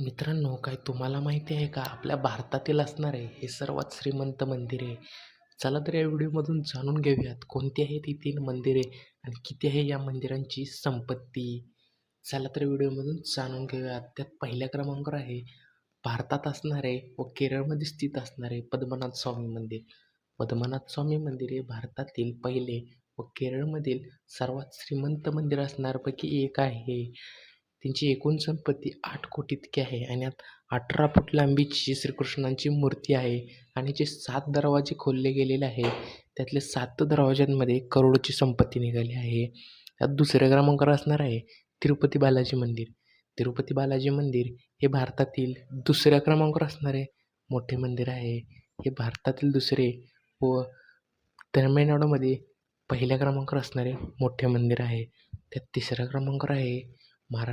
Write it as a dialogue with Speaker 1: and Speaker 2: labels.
Speaker 1: मित्रांनो काय तुम्हाला माहिती आहे का? आपल्या भारतातील असणारे हे सर्वात श्रीमंत मंदिर आहे. चला तर या व्हिडिओमधून जाणून घेऊयात कोणती आहेत ही तीन मंदिरे आणि किती आहे या मंदिरांची संपत्ती? चला तर व्हिडिओमधून जाणून घेऊयात. त्यात पहिल्या क्रमांकावर आहे भारतात असणारे व केरळमध्ये स्थित असणारे पद्मनाथ स्वामी मंदिर. पद्मनाथ स्वामी मंदिर हे भारतातील पहिले व केरळमधील सर्वात श्रीमंत मंदिर असणाऱ्यापैकी एक आहे. त्यांची एकूण संपत्ती आठ कोटी इतकी आहे आणि यात अठरा फूट लांबीची श्रीकृष्णांची मूर्ती आहे आणि जे सात दरवाजे खोलले गेलेले आहे त्यातले सात दरवाज्यांमध्ये करोडची संपत्ती निघाली आहे. त्यात दुसऱ्या क्रमांकावर असणार आहे तिरुपती बालाजी मंदिर. तिरुपती बालाजी मंदिर हे भारतातील दुसऱ्या क्रमांकावर असणारे मोठे मंदिर आहे. हे भारतातील दुसरे व तमिळनाडूमध्ये पहिल्या क्रमांकावर असणारे मोठे मंदिर आहे. त्यात तिसऱ्या क्रमांकावर आहे महारा